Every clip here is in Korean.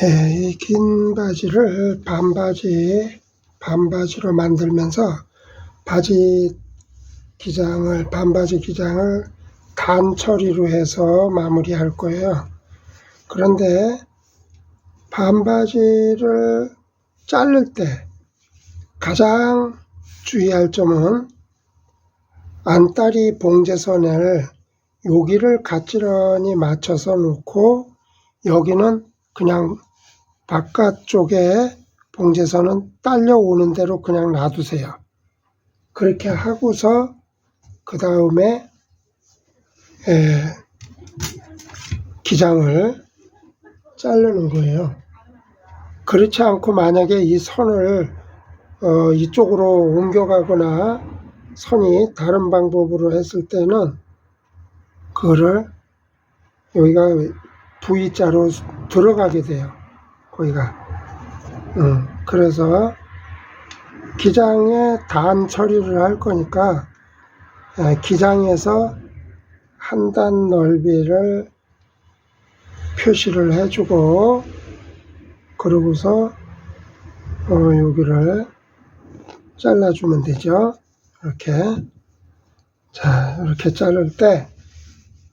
예, 이긴 바지를 반바지, 반바지로 만들면서 바지 기장을, 반바지 기장을 단 처리로 해서 마무리할 거예요. 그런데 반바지를 자를 때 가장 주의할 점은 안다리 봉제선을 여기를 가지런히 맞춰서 놓고 여기는 그냥 바깥쪽에 봉제선은 딸려오는 대로 그냥 놔두세요. 그렇게 하고서 그 다음에 기장을 자르는 거예요. 그렇지 않고 만약에 이 선을 어, 이쪽으로 옮겨가거나 선이 다른 방법으로 했을 때는 그거를 여기가 V자로 들어가게 돼요. 거기가. 음, 그래서 기장에 단 처리를 할 거니까 에, 기장에서 한 단 넓이를 표시를 해주고 그러고서 어, 여기를 잘라주면 되죠. 이렇게 자 이렇게 자를 때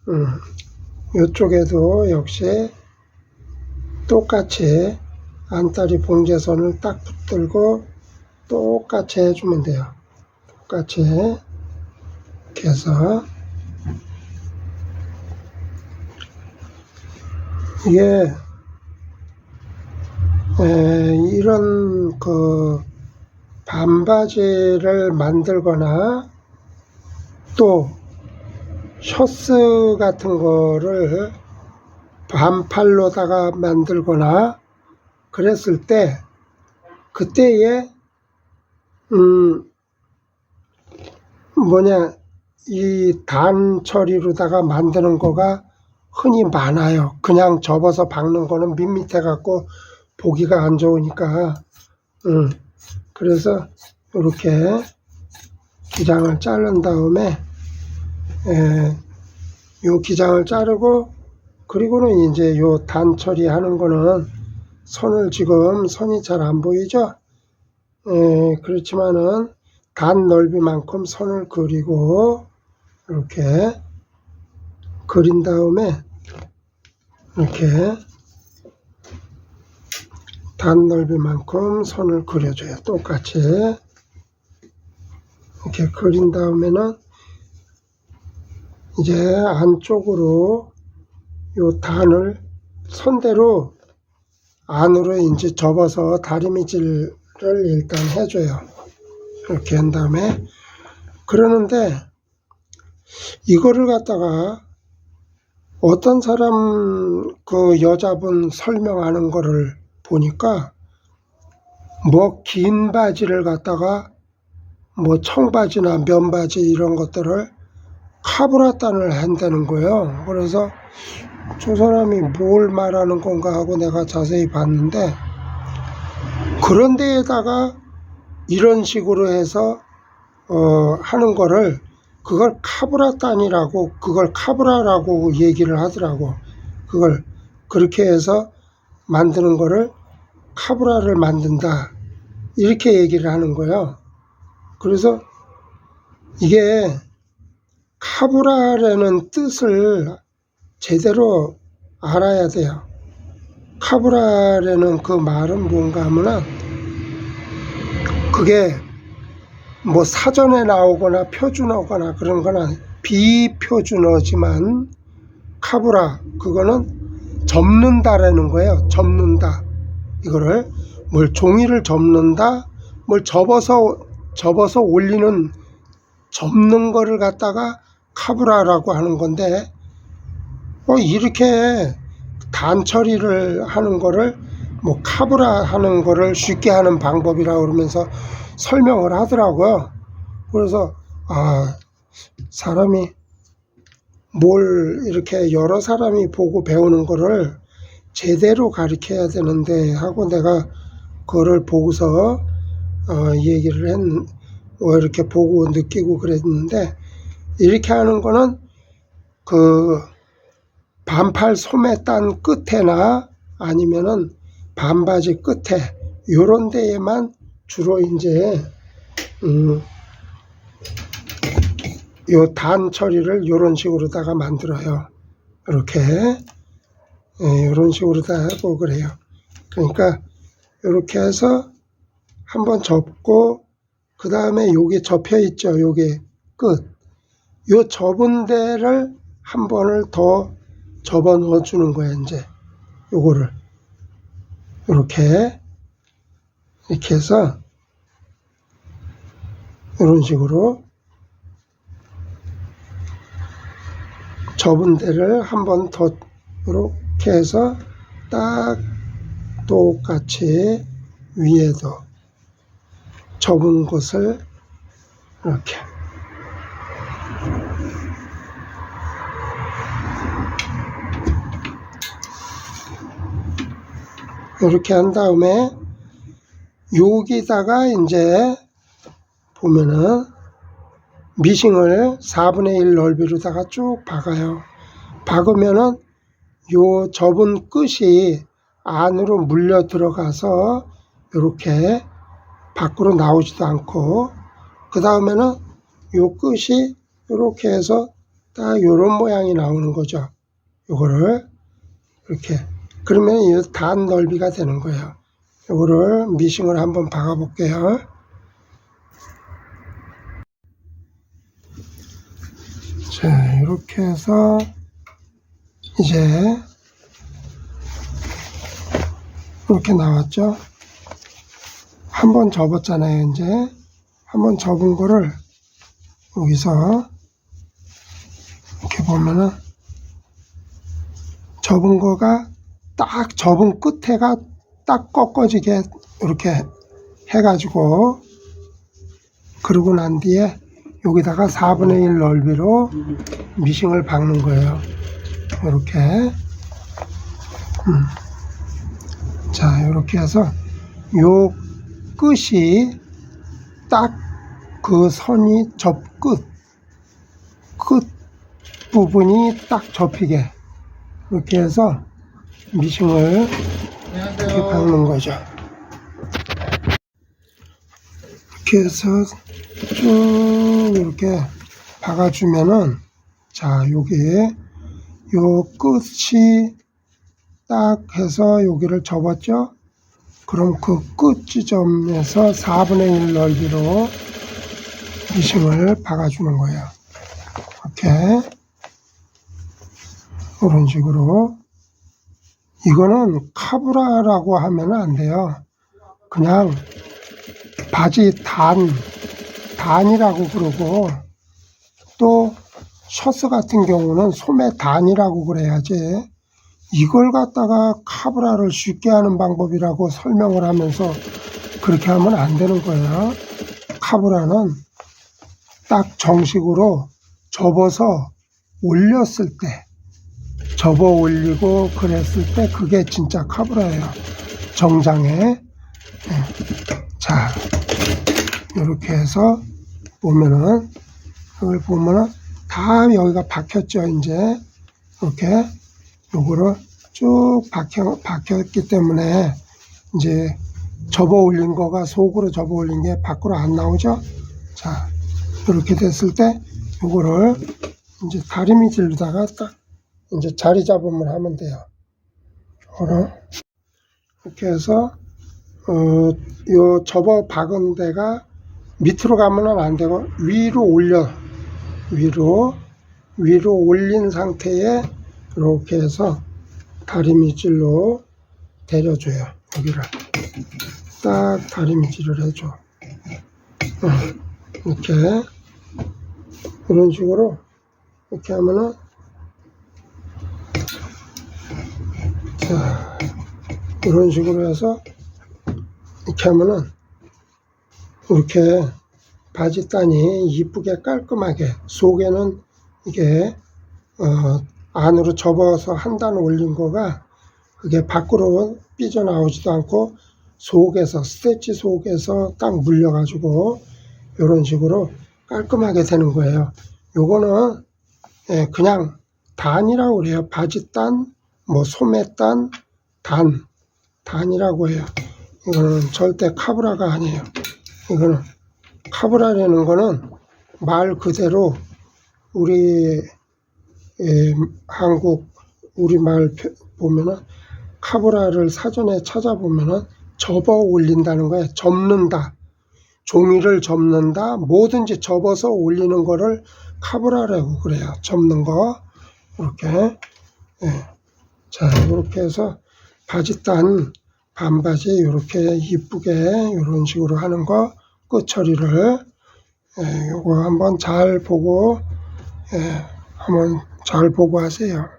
음, 이쪽에도 역시 똑같이 안다리 봉제선을 딱 붙들고 똑같이 해주면 돼요. 똑같이 이렇게 해서 이게 에, 이런 그 반바지를 만들거나 또 셔츠 같은 거를 반팔로다가 만들거나 그랬을 때 그때에 음 뭐냐 이 단 처리로다가 만드는 거가 흔히 많아요. 그냥 접어서 박는 거는 밋밋해 갖고 보기가 안 좋으니까 음 그래서 이렇게 기장을 자른 다음에 에, 요 기장을 자르고 그리고는 이제 요 단 처리하는 거는 선을 지금 선이 잘 안 보이죠? 에, 그렇지만은 단 넓이만큼 선을 그리고 이렇게 그린 다음에 이렇게 단 넓이만큼 선을 그려줘요. 똑같이 이렇게 그린 다음에는 이제 안쪽으로 요 단을 선대로 안으로 이제 접어서 다리미질을 일단 해줘요. 이렇게 한 다음에 그러는데 이거를 갖다가 어떤 사람 그 여자분 설명하는 거를 보니까 뭐 긴 바지를 갖다가 뭐 청바지나 면바지 이런 것들을 카브라단을 한다는 거예요. 그래서 저 사람이 뭘 말하는 건가 하고 내가 자세히 봤는데 그런 데에다가 이런 식으로 해서 어, 하는 거를 그걸 카브라단이라고 그걸 카브라라고 얘기를 하더라고. 그걸 그렇게 해서 만드는 거를 카브라를 만든다. 이렇게 얘기를 하는 거예요. 그래서 이게 카브라라는 뜻을 제대로 알아야 돼요. 카브라라는 그 말은 뭔가 하면은 그게 뭐 사전에 나오거나 표준어거나 그런 거는 비표준어지만 카브라 그거는 접는다라는 거예요. 접는다. 이거를 뭘 종이를 접는다, 뭘 접어서 접어서 올리는 접는 거를 갖다가 카브라라고 하는 건데 뭐 이렇게 단 처리를 하는 거를 뭐 카브라 하는 거를 쉽게 하는 방법이라고 그러면서 설명을 하더라고요. 그래서 아 사람이 뭘 이렇게 여러 사람이 보고 배우는 거를 제대로 가르쳐야 되는데 하고 내가 그거를 보고서 어, 얘기를 했, 어, 이렇게 보고 느끼고 그랬는데 이렇게 하는 거는 그 반팔 소매 딴 끝에나 아니면은 반바지 끝에 요런 데에만 주로 이제 음, 요 단 처리를 요런 식으로다가 만들어요. 이렇게 예, 이런 식으로 다 하고 그래요. 그러니까 이렇게 해서 한번 접고 그 다음에 여기 접혀 있죠. 여기 끝. 요 접은 데를 한 번을 더 접어 넣어 주는 거야 이제. 요거를. 이렇게. 이렇게 해서 이런 식으로 접은 데를 한 번 더 이렇게 해서 딱 똑같이 위에도 접은 곳을 이렇게 이렇게 한 다음에 여기다가 이제 보면은 미싱을 4분의 1 넓이로다가 쭉 박아요. 박으면은 요 접은 끝이 안으로 물려 들어가서 이렇게 밖으로 나오지도 않고 그 다음에는 요 끝이 이렇게 해서 딱 요런 모양이 나오는 거죠. 요거를 이렇게 그러면 이 단 넓이가 되는 거예요. 요거를 미싱을 한번 박아 볼게요. 자, 이렇게 해서 이제 이렇게 나왔죠. 한 번 접었잖아요, 이제. 한 번 접은 거를 여기서 이렇게 보면은 접은 거가 딱 접은 끝에가 딱 꺾어지게 이렇게 해가지고 그러고 난 뒤에 여기다가 4분의 1 넓이로 미싱을 박는 거예요. 이렇게. 음. 자, 이렇게 해서 요 끝이 딱 그 선이 접끝, 끝 부분이 딱 접히게 이렇게 해서 미싱을 이렇게 박는 거죠. 이렇게 해서 쭉 이렇게 박아주면은 자 여기에 요 끝이 딱 해서 여기를 접었죠. 그럼 그 끝 지점에서 4분의 1 넓이로 미싱을 박아주는 거예요. 이렇게 이런 식으로 이거는 카브라라고 하면 안 돼요. 그냥 바지 단 단이라고 그러고 또 셔츠 같은 경우는 소매 단이라고 그래야지 이걸 갖다가 카브라를 쉽게 하는 방법이라고 설명을 하면서 그렇게 하면 안 되는 거예요. 카브라는 딱 정식으로 접어서 올렸을 때 접어 올리고 그랬을 때 그게 진짜 카브라예요. 정장에. 예. 자, 이렇게 해서 보면은, 이걸 보면은 다 여기가 박혔죠, 이제. 이렇게. 요거를 쭉 박혀, 박혔기 때문에 이제 접어 올린 거가 속으로 접어 올린 게 밖으로 안 나오죠. 자, 이렇게 됐을 때 요거를 이제 다리미질로다가 딱 이제 자리 잡음을 하면 돼요. 이렇게 해서 어, 요 접어 박은 데가 밑으로 가면은 안 되고 위로 올려. 위로 위로 올린 상태에 이렇게 해서 다리미질로 데려줘요 여기를. 딱 다리미질을 해줘. 어, 이렇게. 이런 식으로 이렇게 하면은 자 이런 식으로 해서 이렇게 하면은 이렇게 바지 단이 이쁘게 깔끔하게 속에는 이게 어, 안으로 접어서 한 단 올린 거가 그게 밖으로 삐져나오지도 않고 속에서 스테치 속에서 딱 물려가지고 이런 식으로 깔끔하게 되는 거예요. 요거는 예, 그냥 단이라고 그래요. 바지 단, 뭐 소매단, 단 단이라고 해요. 이거는 절대 카브라가 아니에요. 이거는 카브라라는 거는 말 그대로 우리 에, 한국 우리말 표- 보면은 카브라를 사전에 찾아보면은 접어 올린다는 거예요. 접는다. 종이를 접는다. 뭐든지 접어서 올리는 거를 카브라라고 그래요. 접는 거. 이렇게. 예. 자, 이렇게 해서 바지 단 반바지 이렇게 이쁘게 이런 식으로 하는 거 끝 처리를 예, 요거 한번 잘 보고 예, 한번 잘 보고 하세요.